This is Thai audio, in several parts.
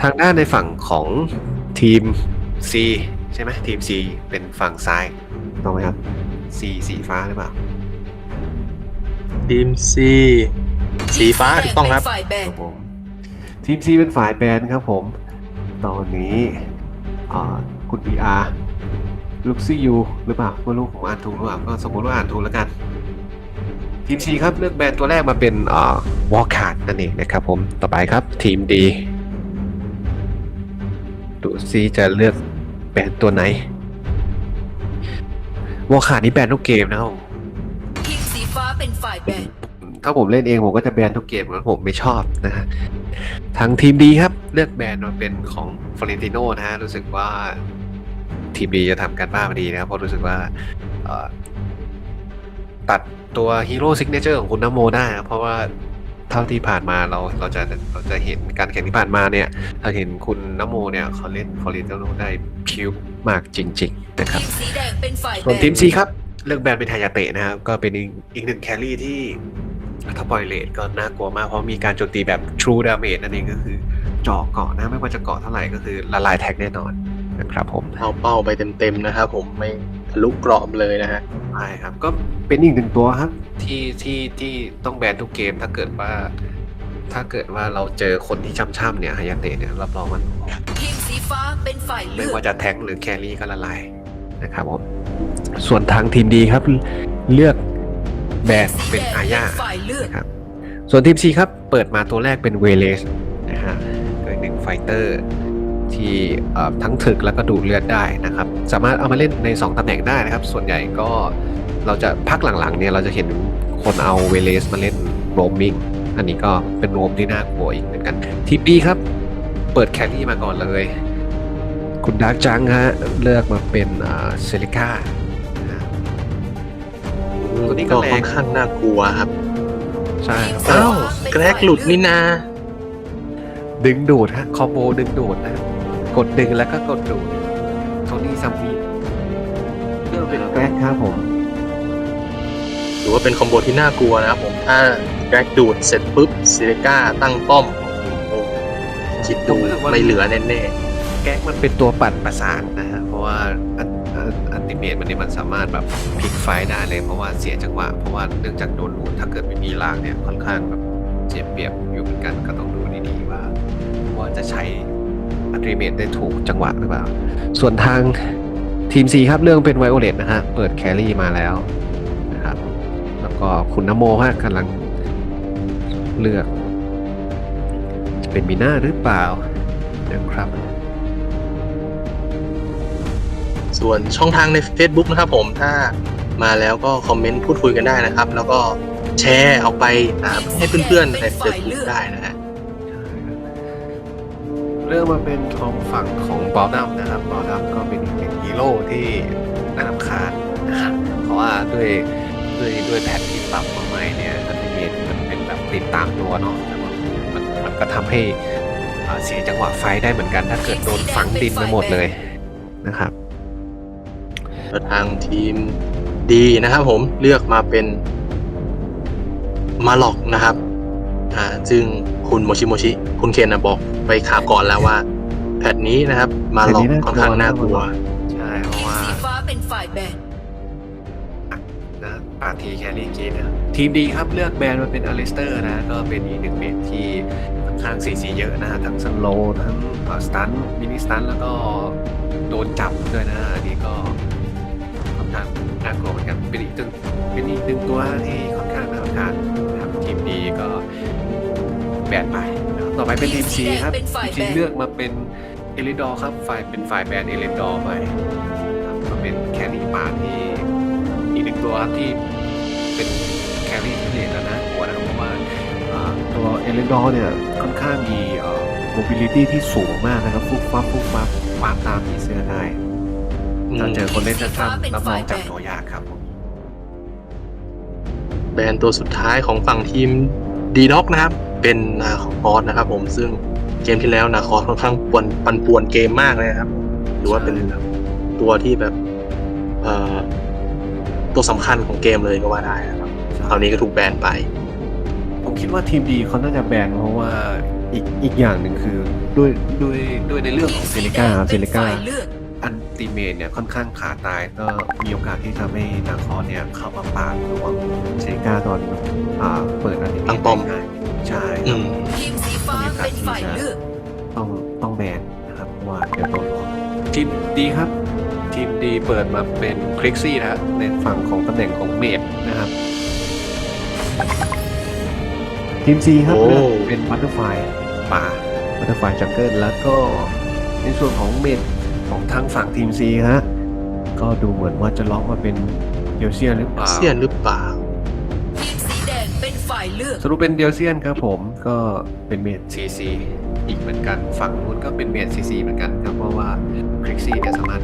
ทางด้านในฝั่งของทีม C ใช่ไหมทีม C เป็นฝั่งซ้ายถูกต้องไหมครับ C สีฟ้าหรือเปล่า ทีมซีสีฟ้าถูกต้องครับเป็นฝ่ายแบ่คงรับผมทีม C เป็นฝ่ายแบนครับผม ตอนนี้อ่าคุณ PR ลูกซี่ยูหรือเปล่าไม่รู้ผมอ่านถูกหรือเปล่าก็สมมติว่าอ่านถูกแล้วกัน ทีม C ครับเลือกแบนตัวแรกมาเป็นอ่าวอลคาร์ดนั่นเองนะครับผมต่อไปครับทีม D ดูซิจะเลือกแบนตัวไหนวอลคาร์ดนี่แบนทุกเกมนะครับผมทีมสีฟ้าเป็นฝ่ายแบ่งถ้าผมเล่นเองผมก็จะแบนทุกเกมนะผมไม่ชอบนะฮะทางทีมดีครับ เลือกแบนมาเป็นของฟลอเรนติโนนะฮะรู้สึกว่าทีมดีจะทำการบ้านมาดีนะครับเพราะรู้สึกว่าเอ่อตัดตัวฮีโร่ซิกเนเจอร์ของคุณนโมได้นะเพราะว่า เท่าที่ผ่านมาเราเราจะเราจะเห็นการแข่งที่ผ่านมาเนี่ยเราเห็นคุณนโมเนี่ยเขาเล่นฟลอเรนติโนได้พิวมากจริง ๆ นะครับทีมสีแดงเป็นฝ่ายส่วนแบ่งทีมซีครับ เลือกแบนเป็นทายาเตะนะครับ ก็เป็นอีกอีกหนึ่งแครี่ที่ถ้าปล่อยเลทก็น่ากลัวมาก เพราะมีการโจมตีแบบ True Damage นั่นเองก็คือเจาะเกาะนะ ไม่ว่าจะเกาะเท่าไหร่ก็คือละลายแท็กแน่นอนนะครับผมเอาเป้าไปเต็มๆนะครับผมไม่ ทะลุกรอบเลยนะฮะใช่ครับ ก็เป็นอีกหนึ่งตัวครับ ที่ที่ที่ต้องแบนทุกเกมถ้าเกิดว่า ถ้าเกิดว่าเราเจอคนที่ช่ำๆเนี่ยฮายาเตะเนี่ยรับรองมันทีมสีฟ้าเป็นฝ่ายเลืไม่อกว่าจะแทงค์หรือแครี่ก็ละลายนะครับผมส่วนทางทีมดีครับเลือกแบนสีเป็นแดงอาเป็นญา ฝ่ายเลือกนะครับส่วนทีม C ครับ เปิดมาตัวแรกเป็นเวเลสนะฮะโดยหนึ่งไฟเตอร์ ที่เอ่อทั้งถึกแล้วก็ดูดเลือดได้นะครับ สามารถเอามาเล่นใน 2ตำแหน่งได้นะครับ ส่วนใหญ่ก็เราจะพักหลังๆเนี่ยเราจะเห็นคนเอาเวเลสมาเล่นโรมมิงอันนี้ก็เป็นโรมที่น่ากลัวอีกเหมือนกันทีม B ครับ เปิดแครี่มาก่อนเลย คุณดาร์กจังฮะเลือกมาเป็นเซลิก้าตัวนี้ก็ก็แรงค่อนข้างน่ากลัวครับ ใช่ครับอ้าวแกรกหลุดนี่นาดึงดูดฮะคอมโบดึงดูดนะ กดดึงแล้วก็กดดูดโทนี่ซัมมี่เลือกเป็นแบ็คครับผมถือว่าเป็นคอมโบที่น่ากลัวนะครับผมถ้าแกรกดูดเสร็จปุ๊บซิลิก้าตั้งป้อมโอ้คิดดูไม่เหลือแน่แก๊กมันเป็นตัวปั่นประสานนะฮะเพราะว่าอันอันอันติเมตมันเนี่ยมันสามารถแบบพลิกไฟต์ได้เลย เพราะว่าเสียจังหวะเพราะว่าเนื่องจากโดนดูดถ้าเกิดไม่มีล่างเนี่ยค่อนข้างแบบเจ็บเปรียบอยู่เหมือนกันก็ต้องดูดีๆว่าว่าจะใช้อัต ริเมตได้ถูกจังหวะหรือเปล่า ส่วนทางทีม C ครับเรื่องเป็นไวโอเลตนะฮะเปิดแครี่มาแล้วนะครับแล้วก็คุณนโมฮะกำลังเลือก จะเป็นมีหน้าหรือเปล่านะครับ ส่วนช่องทางใน Facebook นะครับผมถ้ามาแล้วก็คอมเมนต์พูดคุยกันได้นะครับ แล้วก็แชร์ออกไปให้เพื่อนๆใน Facebook ได้นะฮะ เรื่องมาเป็นของฝั่งของบอลดัมนะครับบอลดัมก็เป็นอีกหนึ่งฮีโร่ที่น่ารำคาญนะครับเพราะว่าด้วยด้วยด้วยแพทที่ปรับมาใหม่เนี่ยอัติเมตมันเป็นแบบติดตามตัวเนาะแต่ว่ามันมันก็ทำให้เสียจังหวะไฟได้เหมือนกัน ถ้าเกิดโดนฝังดินไปหมดเลยนะครับทางทีมดีนะครับผมเลือกมาเป็นมาล็อกนะครับ อ่าซึ่งคุณโมชิโมชิ คุณเคนนะบอกไปขาก่อนแล้วว่า แพทนี้นะครับ มาล็อกแพทนี้น่ากลัวค่อนข้างน่ากลัว ใช่เพราะทีมว่าสีฟ้าเป็นฝ่ายแบ่งนะปาทีแครี่เกนนะทีมดีครับเลือกแบรนด์มาเป็นอลิสเตอร์นะ ก็เป็นอีกหนึ่งเมทที่ค่อนข้างสีสีเยอะนะ ทั้งสโลว์ทั้งสตันมินิสตันแล้วก็โดนจับด้วยนะอันนี้ก็ค่อนข้างน่ากลัวเหมือนกันเป็นอีกตึงเป็นอีกหนึ่งตัวที่ค่อน นไปนะครับต่อไปเป็นทีมซีครับทีมเลือกมาเป็นเอลิดอร์ครับฝ่ายเป็นฝ่ายแบนเอลิดอร์ไปครับก็เป็นแครี่ป่าที่อีกหนึ่งตัวครับที่เป็นแครี่ที่เรียนแล้วนะหัวนะครับเพราะว่าตัวเอเลนดอร์เนี่ยค่อนข้างมีเอ่อ mobility ที่สูงมากนะครับฟุบฟับฟุบฟับวางตามผีเสื้อได้ถ้าเจอคนเล่นจะทำรับรองจับตัวยากครับแบรนด์ตัวสุดท้ายของฝั่งทีมดีด็อกนะครับ เป็นนาคอสนะครับผมซึ่งเกมที่แล้วนาคอสค่อนข้างปวนปันป่วนเกมมากเลยนะครับ หรือว่าเป็นตัวที่แบบเอ่อตัวสำคัญของเกมเลยก็ว่าได้นะครับคราวนี้ก็ถูกแบนไป ผมคิดว่าทีมดีเขาน่าจะแบนเพราะว่าอีกอีกอย่างหนึ่งคือด้วยด้วยด้วยในเรื่องของเซลิก้าครับเซเป็นลิก้าฝ่ายเลือกอันติเมตเนี่ยค่อนข้างขาตายก็มีโอกาสที่ทำให้นาคอนเนี่ยเข้ามาปาดรวมเซลิก้าตอนอ่าเปิดอันติเมตั้ตงป้อมได้ ใช่อืมทีมสีฟ้าเป็นฝ่ายเลือกต้องต้องแบนนะครับเพราะว่าเดี๋ยวโดนรวมทีมดีครับ ทีมดีเปิดมาเป็นคลิกซี่นะฮะในฝั่งของตำแหน่งของเมดนะครับ ทีมซีครับโอ้ เลือกเป็นบัตเตอร์ไฟป่าบัตเตอร์ไฟจังเกิลแล้วก็ในส่วนของเมดของทางฝั่งทีมซีฮะก็ดูเหมือนว่าจะล็อกมาเป็นเดลเซียนหรือเปล่า เสียนหรือเปล่า ฝ่ายเลือก สรุปเป็นเดลเซียนครับผมก็เป็นเมดซีซีอีกเหมือนกัน ฝั่งนู้นก็เป็นเมดซีซีเหมือนกันครับเพราะว่าคลิกซี่เนี่ยสามารถ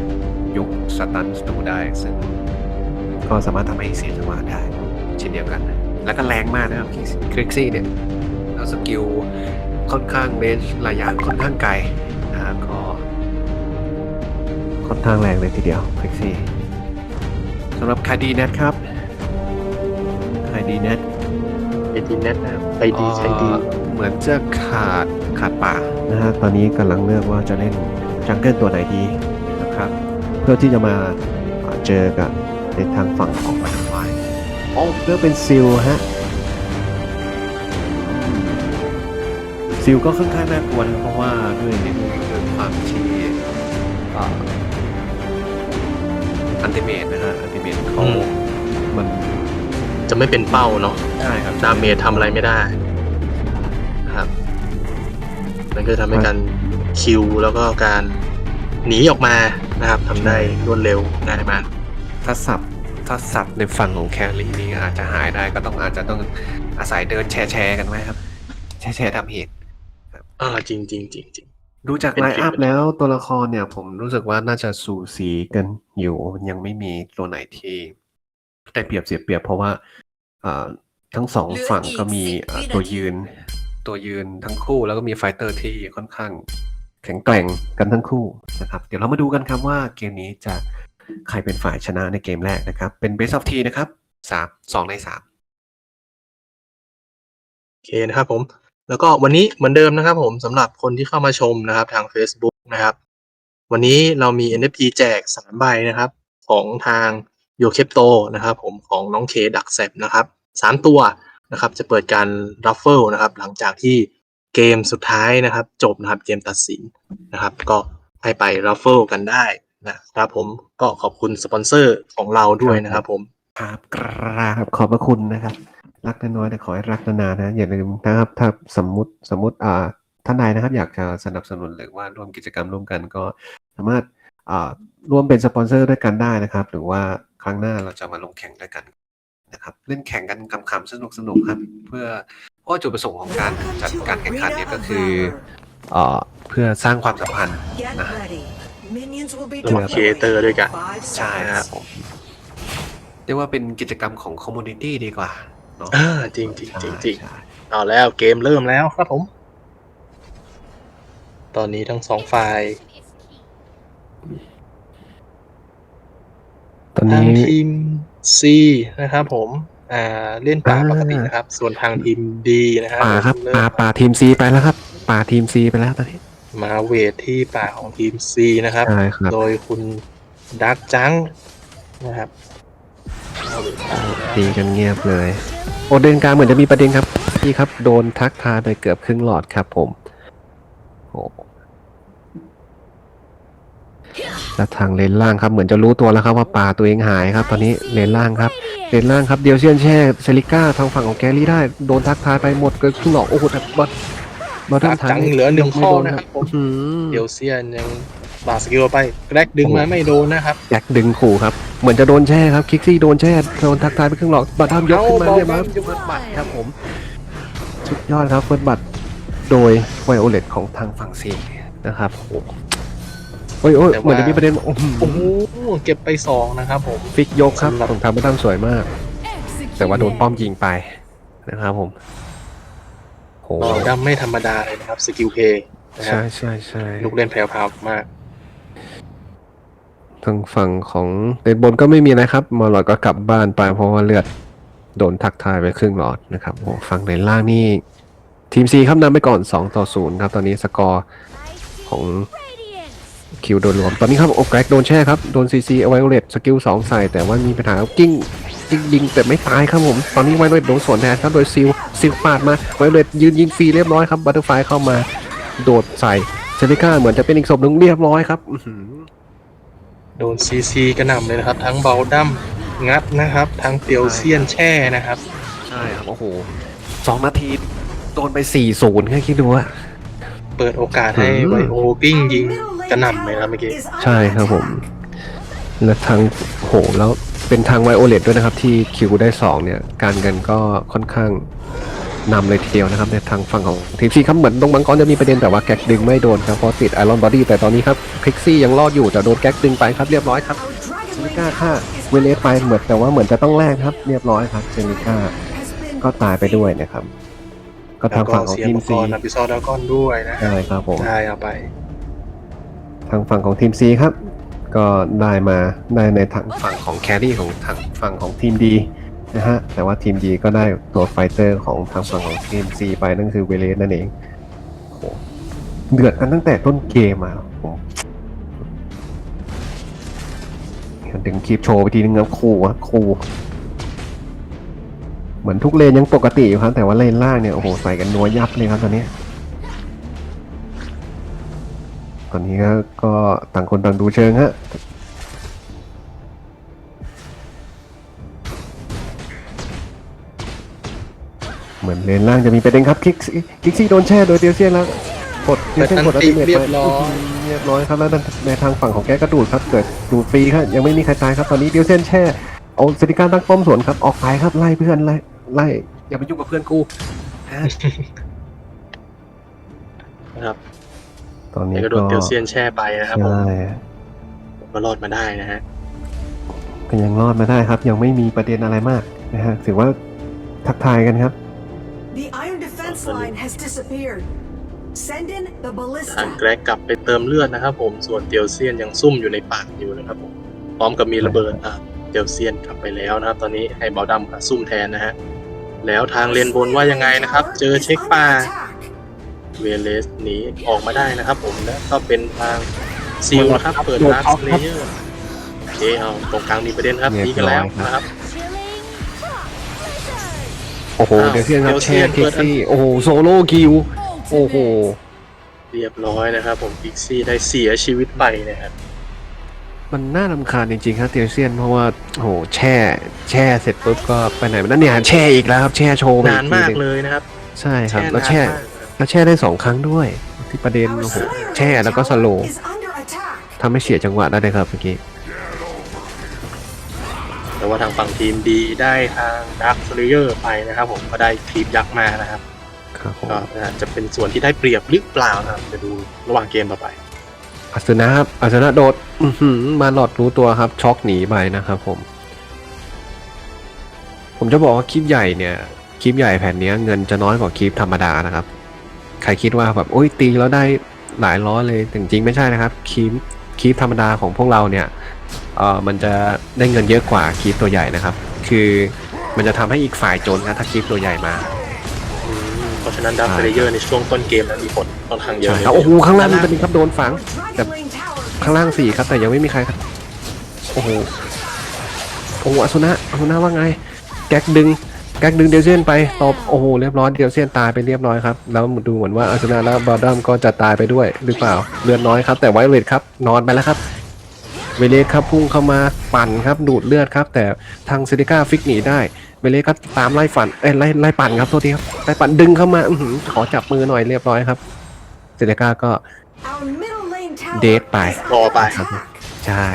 ยกสตันสตูได้ ซึ่งก็สามารถทำให้เสียจังหวะได้เช่นเดียวกัน แล้วก็แรงมากนะครับคลิกซี่เนี่ยแล้วสกิลค่อนข้างเรนระยะค่อนข้างไกลนะก็ค่อนข้างแรงเลยทีเดียวคลิกซี่สำหรับคาดีเน็ตครับคาดีเน็ต ไอดีแน่นะครับไอดีใช้ดีเอ่อเหมือนจะขาดขาดป่านะฮะตอนนี้กำลังเลือกว่าจะเล่นจังเกิลตัวไหนดีนะครับ เพื่อที่จะมาเอ่อเจอกับในทางฝั่งของบัตเตอร์ไฟโอ้เลือกเป็นซิลฮะซิลก็ค่อนข้างน่ากลัวนะเพราะว่าด้วยด้วยความที่อันติเมตนะฮะอันติเมตเขาอืมมัน จะไม่เป็นเป้าเนาะใช่ครับดาเมจทำอะไรไม่ได้นะครับมันก็ทำให้การคิวแล้วก็การหนีออกมานะครับทำได้รวดเร็วง่ายมากถ้าสับถ้าสับในฝั่งของแคลรี่นี่อาจจะหายได้ก็ต้องอาจจะต้องอาศัยเดินแชร์แชร์กันไว้ครับ แชร์แชร์ทำเหตุอ่าจริงจริงจริงจริงดูจากเป็นไลน์จริงอัพเป็นจริงแล้วตัวละครเนี่ยผมรู้สึกว่าน่าจะสูสีกันอยู่ยังไม่มีตัวไหนที่ ได้เปรียบเสียเปรียบเพราะว่าอ่าทั้งสองฝั่งก็มีอ่าตัวยืน ตัวยืนทั้งคู่แล้วก็มีไฟเตอร์ที่ค่อนข้างแข็งแกร่งกันทั้งคู่นะครับ เดี๋ยวเรามาดูกันครับว่าเกมนี้จะใครเป็นฝ่ายชนะในเกมแรกนะครับ เป็น Best of T นะครับสามสองในสามโอเคนะครับผม แล้วก็วันนี้เหมือนเดิมนะครับผมสำหรับคนที่เข้ามาชมนะครับทาง Facebook นะครับ วันนี้เรามี NFT แจกสามใบนะครับ ของทาง โยเคปโตนะครับผมของน้องเคดักแซบนะครับสามตัวนะครับจะเปิดการรัฟเฟิลนะครับหลังจากที่เกมสุดท้ายนะครับ จบนะครับเกมตัดสินนะครับ ก็ให้ไปรัฟเฟิลกันได้นะครับผมก็ขอบคุณสปอนเซอร์ของเราด้วยนะครับผมครับกราบขอบพระคุณนะครับ รักน้อยแต่ขอให้รักนานๆนะอย่าลืมนะครับถ้าสมมติสมมติอ่าท่านใดนะครับ อยากจะสนับสนุนหรือว่าร่วมกิจกรรมร่วมกันก็สามารถอ่าร่วมเป็นสปอนเซอร์ด้วยกันได้นะครับ หรือว่า ครั้งหน้าเราจะมาลงแข่งด้วยกันนะครับเล่นแข่งกันคำๆสนุกๆครับ เพื่อเพราะว่าจุดประสงค์ของการจัดการแข่งขันเนี่ยก็คือเอ่อเพื่อสร้างความสัมพันธ์ Get Nah. ready. Minions will be ระหว่าง creator ด้วยกัน Five ใช่ seconds. ครับผมเรียกว่าเป็นกิจกรรมของคอมมูนิตี้ดีกว่าเนาะอ่าจริงจริงจริงจริงใช่เอาแล้วเกมเริ่มแล้วครับผม ตอนนี้ทั้งสองฝ่าย ตอนทางนี้ทีม C นะครับ ผมอ่าเล่นป่าอ่าปกตินะครับ ส่วนทางทีม D นะครับป่าครับเริ่มป่าป่าทีมซีไปแล้วครับ ป่าทีมซีไปแล้วตอนนี้ มาเวทที่ป่าของทีม C นะครับ ใช่ครับ โดยคุณดักจังนะครับเอาเวทป่าแล้วตีกันเงียบเลย โอเดนกลางเหมือนจะมีประเด็นครับพี่ครับโดนทักทายไปเกือบครึ่งหลอดครับผมโอ้ แล้วทางเลนล่างครับเหมือนจะรู้ตัวแล้วครับว่าป่าตัวเองหายครับ ตอนนี้เลนล่างครับเลนล่างครับเดียวเซียนแช่เซลิก้าทางฝั่งของแกรี่ได้โดนทักทายไปหมดเกินครึ่งหลอดโอ้โหแต่บอลบอลดักจังเหลือหนึ่งข้อนะครับผมอืมเดียวเซียนยังบาสกิลไปแกรกดึงมาไม่โดนนะครับแจ็คดึงขู่ครับเหมือนจะโดนแช่ครับคิกซี่โดนแช่โดนทักทายไปครึ่งหลอดบัตรทำยกขึ้นมาเอาเรียบร้อยบอลเฟิร์สบัตรครับผมสุดยอดครับเฟิร์สบัตรโดยไวโอเลตของทางฝั่งซีนะครับโอ้ โหโอ้ยโอ้ยแต่ว่า เหมือนจะมีประเด็นโอ้โหโอ้โหเก็บไปสองนะครับผม ฟิกยกครับสำหรับผมทำไม่ตั้งสวยมาก แต่ว่าโดนป้อมยิงไปนะครับผมโหก็ดัมไม่ธรรมดาเลยนะครับ สกิลเพย์นะครัใช่บใช่ใช่ลูกเล่นแพรวๆมาก ทางฝั่งของเลนบนก็ไม่มีนะครับมาหลอดก็กลับบ้านไปเพราะว่าเลือดโดนทักทายไปครึ่งหลอดนะครับโอ้ฝั่งเลนล่างนี่ทีมซีครับนำไปก่อน 2 ต่อ 0 ครับ ตอนนี้สกอร์ของ คิวโดนรวม ตอนนี้ครับโอแกรกโดนแช่ครับ โดนซีซีเอาไว้เลตสกิลสองใส่แต่ว่ามีปัญหาครับกิ้งกิ้งยิงแต่ไม่ตายครับผม ตอนนี้ไวโอเลตโดนสวนแทนครับ โดยซิลซิลปาดมา ไวโอเลตยืนยิงฟรีเรียบร้อยครับบัตเตอร์ไฟเข้ามา โดดใส่เซริก้าเหมือนจะเป็นอีกศพหนึ่งเรียบร้อยครับอื้อหือโดนซีซีกระหน่ำเลยนะครับ ทั้งเบลดัมงัดนะครับ ทั้งเตียวเซียนแช่นะครับ ใช่ครับโอ้โหสองนาทีโดนไปสี่ศูนย์แค่คิดดูว่าเปิดโอกาสให้อืมไวโอกิ้งยิง กระหน่ำเลยนะครับเมื่อกี้ ใช่ครับผม และทางโหแล้วเป็นทางไวโอเลตด้วยนะครับ ที่คิวได้สองเนี่ย การเงินก็ค่อนข้างนำเลยทีเดียวนะครับ ในทางฝั่งของทีมซีครับเหมือนตรงมังกรจะมีประเด็นแต่ว่าแก๊กดึงไม่โดนครับเพราะติดไอรอนบอดี้แต่ตอนนี้ครับคลิกซี่ยังรอดอยู่แต่โดนแก๊กดึงไปครับเรียบร้อยครับ Our เซ Dragon นิก้า Lane ฆ่า is เวเลสไปเหมือนแต่ว่าเหมือนจะต้องแลกครับ เรียบร้อยครับเซนิก้า has been ก็ตายไปด้วยนะครับ ก็แล้วทางก็ฝั่งของเสียทีมมังกซีรอพิซอดากอนด้วยนะ ใช่ครับผม ได้เอาไป ทางฝั่งของทีม C ครับ ก็ได้มาได้ในทางฝั่งของแครี่ของทางฝั่งของทีม D นะฮะแต่ว่าทีม D ก็ได้ตัวไฟเตอร์ของทางฝั่งของทีม C ไปนั่นคือเวเลสนั่นเองโหเดือดกันตั้งแต่ต้นเกมมาผมดึงคลิปโชว์ไปทีนึงครับครูอะคูเหมือนทุกเลนยังปกติอยู่ครับแต่ว่าเลนล่างเนี่ยโอ้โหใส่กันนัวยับเลยครับตอนนี้ ตอนนี้ก็ก็ต่างคนต่างดูเชิงฮะเหมือนเลนล่างจะมีประเด็นครับคิกซี่คิกซี่โดนแช่โดยเดียวเซียนแล้วกดเดียวเซียนกดอัลติเมทเรีไปยบร้อยเรียบร้อยครับแล้วในทางฝั่งของแกก็ดูดครับเกิดดูดฟรีครับยังไม่มีใครตายครับตอนนี้เดียวเซียนแช่เอาสติการตั้งป้อมสวนครับออกไปครับไล่เพื่อนไล่ไล่อย่าไปยุ่งกับเพื่อนกูนะครับต อนนี้นี่ก็โดก็นเตียวเซียนแช่ไปนะครับผมใช่ก็รอดมาได้นะฮะก็ยังรอดมาได้ครับ ยังไม่มีประเด็นอะไรมากนะฮะถือว่าทักทายกันครับ The iron defense line has disappeared. Send in the ทาง ballista. แกรกกลับไปเติมเลือดนะครับ ผมส่วนเตียวเซียนยังซุ่มอยู่ในป่าอยู่นะครับผมพร้อมกับมีระเบิดอะเตียวเซียนกลับไปแล้วนะครับ ตอนนี้ให้เบาดำกับซุ่มแทนนะฮะแล้วทางเลนบนว่ายังไงนะครับ เจอ Is เช็ค under ป่า attack. เวเลสหนีออกมาได้นะครับผมแล้วก็เป็นทางซิลนะครับ เปิดโดนลัสท็อปเลครับเยอร์โอเคเอาตรงกลางมีประเด็นครับเรียบนี่กันแล้วร้อยครับนะครับโอ้โหอ้าวเดี๋ยวเซียนครับเดี๋ยวเซีแช่ยนคิเปิกดอันซี่โอ้โหโซโล่คิวโอ้โหเรียบร้อยนะครับ ผมพิกซี่ได้เสียชีวิตไปนะครับมันน่ารำคาญจริงๆครับเตียเซียนเพราะว่าโอ้โหแช่ แช่เสร็จปุ๊บก็ไปไหนมานั่นเนี่ยแช่อีกแล้วครับ แช่โชว์ไปนานอีทีมากหงเลยนะครับ ใช่ครับแช่แล้วนานแช่มากนะครับ แล้วแช่ได้สองครั้งด้วย ที่ประเด็น Our โอ้โห Slayer แช่แล้วก็สโล tower is under attack. ทำให้เสียจังหวะได้เลยครับเมื่อกี้แต่ว่าทางฝั่งทีมดีได้ทางดักสเลเยอร์ไปนะครับ ผมก็ได้คลิปยักษ์มานะครับครับผมก็น่าจะเป็นส่วนที่ได้เปรียบหรือเปล่านะครับจะดูระหว่างเกมต่อไปอัศนะครับอัศนะโดดอื้อหือมาหลอดรู้ตัวครับ ช็อกหนีไปนะครับผม ผมจะบอกว่าคลิปใหญ่เนี่ย คลิปใหญ่แผ่นเนี้ยเงินจะน้อยกว่าคลิปธรรมดานะครับ ใครคิดว่าแบบโอ้ยตีแล้วได้หลายร้อยเลยแต่จริงๆไม่ใช่นะครับคลิปคลิปธรรมดาของพวกเราเนี่ยเออมันจะได้เงินเยอะกว่าคลิปตัวใหญ่นะครับ คือมันจะทำให้อีกฝ่ายจนครับถ้าคลิปตัวใหญ่มาอืมเพราะฉะนั้นดักสเลเยอร์ในช่วงต้นเกมนั้นมีผลค่อนข้างเยอะใช่เลยครับโอ้โหข้างล่างมีประเด็นครับโดนฝัง Our Yep. Dragon Lane tower ข้างล่างสี่ครับแต่ยังไม่มีใครครับโอ้โหโอ้โหอสุนะอสุนะว่าไง แก๊กดึงแก๊กดึงเดียวเซียนไปตบโอ้โหเรียบร้อยเดียวเซียนตายไปเรียบร้อยครับแล้วดูเหมือนว่าอสุนะและบอดดัมก็จะตายไปด้วยหรือเปล่าเลือดน้อยครับ แต่ไวเลตครับนอนไปแล้วครับเวเลสครับพุ่งเข้ามาปั่นครับดูดเลือดครับ แต่ทางเซติก้าฟิกหนีได้เวเลสก็ตามไล่ฝันเอ้ยไล่ไล่ปั่นครับโทษทีครับไล่ปั่นดึงเข้ามาอื้อหือขอจับมือหน่อยเรียบร้อยครับเซติก้าก็ Our middle lane tower Dead by. is under รอไป attack. ใช่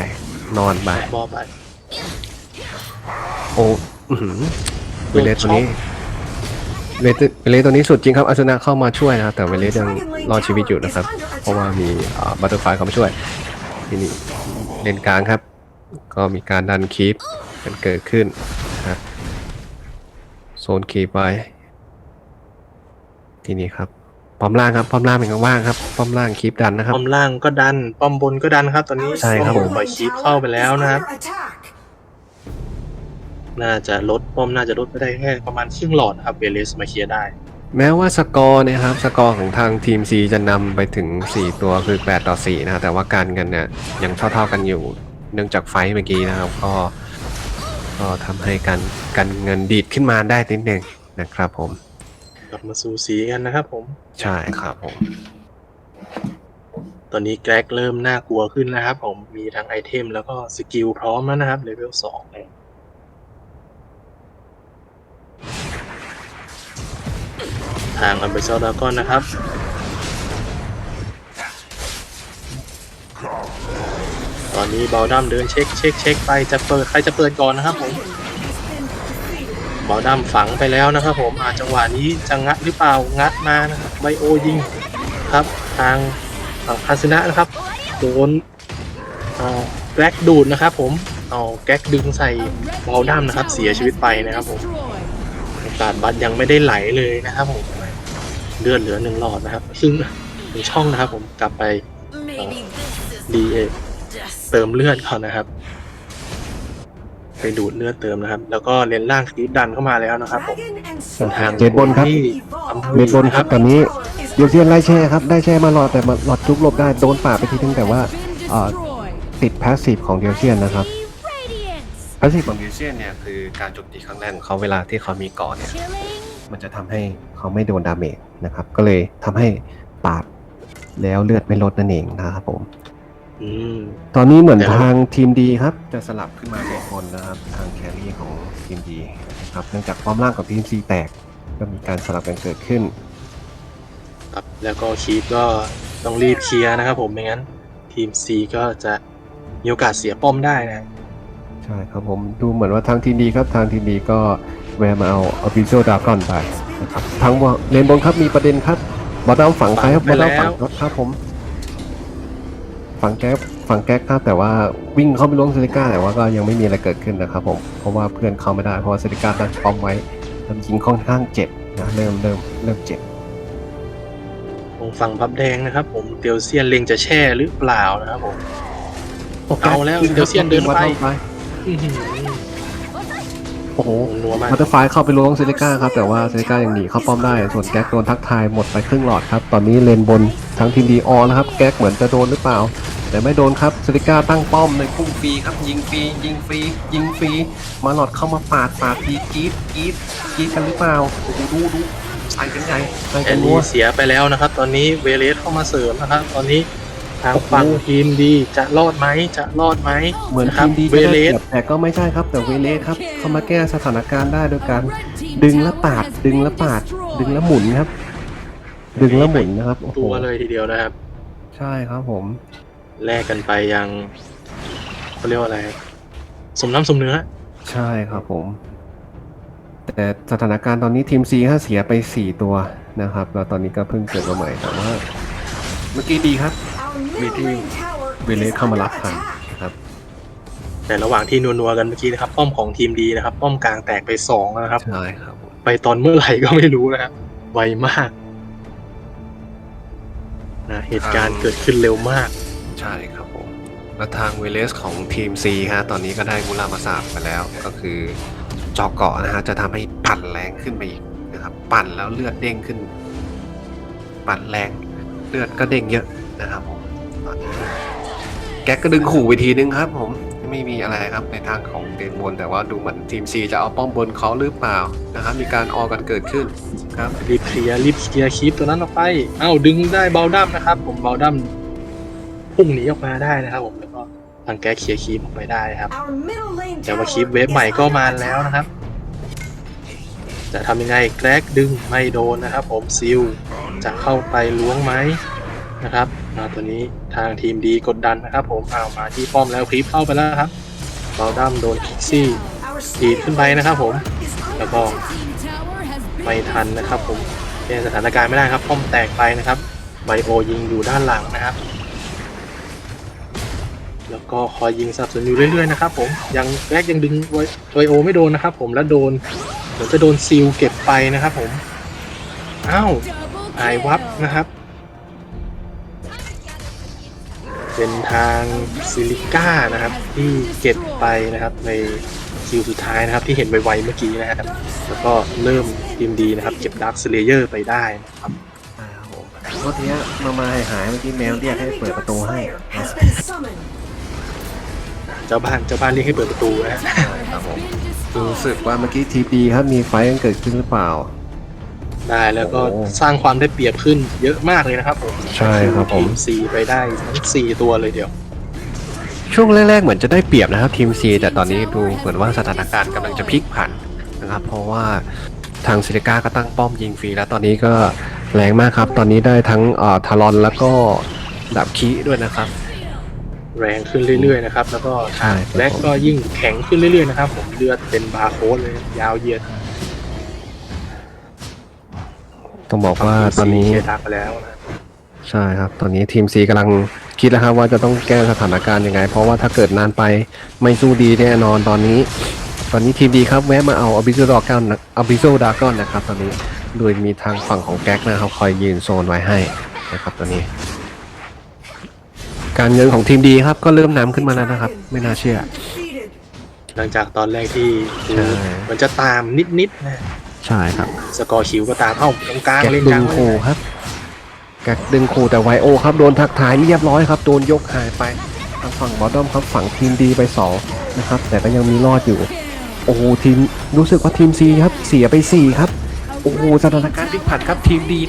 นอนไปบอลไปโอ้อื้อหือ เวเลสตัวนี้เวเลสเวเลสตัวนี้สุดจริงครับอาสนะเข้ามาช่วยนะครับแต่เวเลสยังรอดชีวิตอยู่นะครับ เพราะว่ามีบัตเตอร์ไฟเข้ามาช่วยที่นี่เลนกลางครับ ก็มีการดันคีปกันเกิดขึ้นนะครับโซนคีปไปที่นี่ครับป้อมล่างครับป้อมล่างเป็นกลางว่างครับป้อมล่างคีปดันนะครับป้อมล่างก็ดันป้อมบนก็ดันครับ ตอนนี้ใช่ครับป้อผมปล่อยคลิปเข้าไปแล้วนะครับ Under attack. น่าจะลดป้อมน่าจะลดไปได้แค่ประมาณครึ่งหลอดนะครับเวเลสมาเคลียร์ได้ แม้ว่าสกอร์เนะครับสกอร์ของทางทีม C จะนำไปถึง 4 ตัวคือ 8 ต่อ 4 นะครับแต่ว่าการเงินเนี่ยยังเท่าๆกันอยู่ เนื่องจากไฟท์เมื่อกี้นะครับ ก็ ก็ทำให้การการเงินดีดขึ้นมาได้นิดหนึ่งนะครับผม กลับมาสู่สีกันนะครับผม ใช่ครับผม ตอนนี้แกร็กเริ่มน่ากลัวขึ้นแล้วครับผมมีทั้งไอเทมแล้วก็สกิลพร้อมแล้วนะครับเลเวลสอง ทางอัมเบซอดากอนนะครับ ตอนนี้เบลดัมเดินเช็คเช็คเช็คไปจะเปิดใครจะเปิดก่อนนะครับผมบอลดัมฝังไปแล้วนะครับผมอาจังหวะนี้จะงัดหรือเปล่างัดมานะครับไบโอยิงครับทางฝั่งคาสนะนะครับโดนแกร็กดูดนะครับผมเอาแกร็กดึงใส่บอลดัมนะครับเสียชีวิตไปนะครับผมโอกาสบัตรยังไม่ได้ไหลเลยนะครับผม เลือดเหลือหนึ่งหลอดนะครับ ซึ่งหนึ่งช่องนะครับ ผมกลับไป Maybe this is ดีเอ just เติมเลือดก่อนนะครับ ไปดูดเลือดเติมนะครับ แล้วก็เลนล่างคลิปดันเข้ามาแล้วนะครับผม Dragon and ส่วนทาง Sword เจ็ดบนครับที่ evolve. เมนบนครับตอนนี้เดียวเซียนไล่แช่ครับได้แช่มาหลอดแต่มาหลอดจุกหลบได้โดนป่าดไปทีนึงแต่ว่าเอ่อติดแพสซีฟของเดียวเซียนนะครับแพสซีฟของดิวเซียนเนี่ยคือการโจมตีครั้งแรกของเขาเวลาที่เขามีเกาะเนี่ย มันจะทำให้เขาไม่โดนดาเมจนะครับ ก็เลยทำให้ปาดแล้วเลือดไม่ลดนั่นเองนะครับผมอืมตอนนี้เหมือนแต่ว่าทางทีมดีครับ จะสลับขึ้นมาเป็นคนนะครับ ทางแครี่ของทีมดีครับเนื่องจากความร่างของทีมซีแตกก็มีการสลับกันเกิดขึ้น ครับแล้วก็คีปก็ต้องรีบเคลียร์นะครับผมไม่งั้น ทีม C ก็จะมีโอกาสเสียป้อมได้นะ ใช่ครับผมดูเหมือนว่าทางทีมดีครับทางทีมดีก็ แวะมาเอาออฟิเชียลดากอนไปนะครับทางเลนบนครับมีประเด็นครับบอลดาวฝังใครครับบอลดาวฝังรถครับผม ฝังแก๊กฝังแก๊กครับแต่ว่าวิ่งเข้าไปล้วงเซริก้าแต่ว่าก็ยังไม่มีอะไรเกิดขึ้นนะครับผมเพราะว่าเพื่อนเข้าไม่ได้เพราะว่าเซริก้าตั้งป้อมไว้ทำยิงค่อนข้างเจ็บนะเริ่มเริ่มเริ่มเจ็บตรงฝั่งพับแดงนะครับ ผมเตียวเซียนเล็งจะแช่หรือเปล่านะครับผมเอาแล้วเดี๋ยวเซียนเดินไปอื้อหือ โอ้โหนัวมากมัตเตอร์ไฟเข้าไปล้วงเซริก้าครับ แต่ว่าเซริก้ายังหนีเข้าป้อมได้ ส่วนแก๊กโดนทักทายหมดไปครึ่งหลอดครับ ตอนนี้เลนบนทั้งทีมดีออแล้วครับ แก๊กเหมือนจะโดนหรือเปล่า แต่ไม่โดนครับเซริก้าตั้งป้อมเลยพุ่งฟรีครับ ยิงฟรี ยิงฟรี ยิงฟรี มาหลอดเข้ามาปาดปาดทีกรีดกรีดกรีดกันหรือเปล่าโอ้โหดูดูใส่กันใหญ่ใส่แอกันนนันี่วเสียไปแล้วนะครับ ตอนนี้เวเลสเข้ามาเสริมนะครับ ตอนนี้ ทางฝั่งโอ้โหทีมดีจะรอดไหมจะรอดไหมเหมือนนะครัทีบมดีเวจะเลได้สเปรียบแต่ก็ไม่ใช่ครับแต่เวเลสครับเข้ามาแก้สถานการณ์ได้โดยการดึงและปาด ดึงและปาด ดึงและหมุนครับ ดึงและหมุนนะครับโอ้โหตัวเลยทีเดียวนะครับ ใช่ครับผมแลกกันไปยังเขาเรียกว่าอะไร สมน้ำสมเนื้อ ใช่ครับผม แต่สถานการณ์ตอนนี้ทีม C ถ้าเสียไป 4 ตัวนะครับ แล้วตอนนี้ก็เพิ่งเกิดมาใหม่แต่ว่าเมื่อกี้ดีครับ Our Vì middle thì lane tower เวเลส is เข้ามา under รับทัน attack. นะครับแต่ระหว่างที่นัวๆกันเมื่อกี้นะครับ ป้อมของทีมดีนะครับ ป้อมกลางแตกไปสองนะครับ ใช่ครับผมไปตอนเมื่อไหร่ก็ไม่รู้นะครับไวมากนะเหตุการณ์เกิดขึ้นเร็วมากใช่ครับผมและทางเวเลสของทีม C ฮะตอนนี้ก็ได้มุรามาสาบไปแล้ว ก็คือเจอกเกาะนะฮะจะทำให้ปั่นแรงขึ้นไปอีกนะครับ ปั่นแล้วเลือดเด้งขึ้น ปั่นแรงเลือดก็เด้งเยอะนะครับผมตอนนี้ แก๊กก็ดึงขู่ไปทีนึงครับ ผมไม่มีอะไรครับในทางของเดนบนแต่ว่าดูเหมือนทีม C จะเอาป้อมบนเขาหรือเปล่านะครับมีการออกันเกิดขึ้นครับรีบเคลียร์รีบเคลียร์คลิปตัวนั้นออกไปเอ้าดึงได้เบลดัมนะครับ ผมเบลดัมพุ่งหนีออกมาได้นะครับ ผมแล้วก็ทางแก๊กเคลียร์คลิปออกไปได้ครับ Our middle lane แต่ว่า tower คลิปเวฟ is ใหม่ก็มา under แล้ว attack. นะครับจะทำยังไงแกรกดึงไม่โดนนะครับ ผมซิลจะเข้าไปล้วงไหมนะครับมาตัวนี้ ทางทีมดีกดดันนะครับผมเอามาที่ป้อมแล้วคลิปเข้าไปแล้วครับเบลดัมโดนคิกซี่ดีดขึ้นไปนะครับผม แล้วก็ไม่ทันนะครับผมแก้สถานการณ์ไม่ได้ครับ ป้อมแตกไปนะครับ ไบโอยิงอยู่ด้านหลังนะครับ แล้วก็คอยยิงสับสนอยู่เรื่อยๆนะครับผม ยังแรกยังดึงไวโอไม่โดนนะครับผม แล้วโดนเหมือนจะโดนซิลเก็บไปนะครับผม อ้าวหายวับนะครับ เป็นทางซิลิก้านะครับ ที่เก็บไปนะครับในคิวสุดท้ายนะครับที่เห็นไวๆเมื่อกี้นะครับ แล้วก็เริ่มทีมดีนะครับ เก็บดาร์คเลเยอร์ไปได้นะครับใช่ครับผมโทษทีฮะมามาหายๆเมื่อกี้แมวเรียกให้เปิดประตูให้ Player has been summoned. เจ้าบ้านเจ้าบ้านเรียกให้เปิดประตูนะฮะครับผมรู้สึกว่าเมื่อกี้ทีมดีครับมีไฟท์กันเกิดขึ้นหรือเปล่า ได้แล้วก็โอ้สร้างความได้เปรียบขึ้นเยอะมากเลยนะครับผมใช่ครับผมทีมซีไปได้ทั้งสี่ตัวเลยเดียว ช่วงแรกๆเหมือนจะได้เปรียบนะครับทีม C แต่ตอนนี้ดูเหมือนว่าสถานการณ์กำลังจะพลิกผันนะครับ เพราะว่าทางซิลิก้าก็ตั้งป้อมยิงฟรีแล้วตอนนี้ก็แรงมากครับ ตอนนี้ได้ทั้งเอ่อทารอนแล้วก็ดับคีด้วยนะครับ แรงขึ้นเรื่อยๆนะครับ แล้วก็ทางใช่ครับ แบ็กก็ยิ่งแข็งขึ้นเรื่อยๆนะครับ ผมเลือดเป็นบาร์โค้ดเลยยาวเหยียด ต้องบอกว่าตอนนี้เคดักไปแล้วนะใช่ครับ ตอนนี้ทีม C กำลังคิดแล้วครับว่าจะต้องแก้สถานการณ์ยังไง เพราะว่าถ้าเกิดนานไปไม่สู้ดีแน่นอนตอนนี้ ตอนนี้ทีมดีครับแวะมาเอาอ b บิ o ดากอนอ b บิ o ดากอนนะครับ ตอนนี้โดยมีทางฝั่งของแก๊กนะครับคอยยืนโซนไว้ให้นะครับตอนนี้ การเงินของทีมดีครับก็เริ่มนำขึ้นมาแล้วนะครับ ไม่น่าเชื่อ Defeated. หลังจากตอนแรกที่ใช่ มันจะตามนิดๆนะ ใช่ครับสกอร์คิวก็ตามเอ้าตรงกลางแก๊กเล่นดึกลางงขู่ครับแก๊กดึงขู่แต่ไวโอครับโดนทักทายเรียบร้อยครับโดนยกหายไปทางฝั่งบอดดอมครับฝั่งทีมดีไปสองนะครับแต่ก็ยังมีรอดอยู่ โอ้โหทีมรู้สึกว่าทีมซีครับเสียไปสี่ครับโอ้โหสถานการณ์พลิกผันครับทีมดี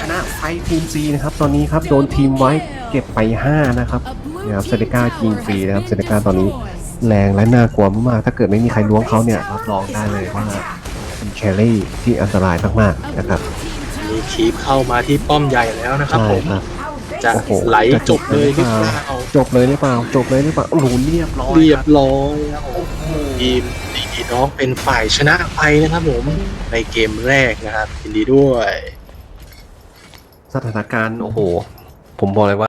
ชนะไฟท์ทีมซีนะครับตอนนี้ครับโดนทีมไว้เก็บไป5นะครับเนี่ยครับเซเดกายิงฟรีนะครับเซเดกาตอนนี้ แรงและน่ากลัวมากๆถ้าเกิดไม่มีใครล้วงเขาเนี่ยรับรองได้เลยว่า เป็นแครี่ที่อันตรายมากๆนะครับมีคีปเข้ามาที่ป้อมใหญ่แล้วนะครับใช่ผม ครับ จะโอ้โหไหลจะจบเลยหรือเปล่าจบเลยหรือเปล่าจบเลยหรือเปล่าโอ้โหเรียบร้อยเรียครับบร้อยแล้วทีมดีน้องเป็นฝ่ายชนะไปนะครับผมในเกมแรกนะครับยินดีด้วย สถานการณ์โอ้โห ผมบอกเลยว่า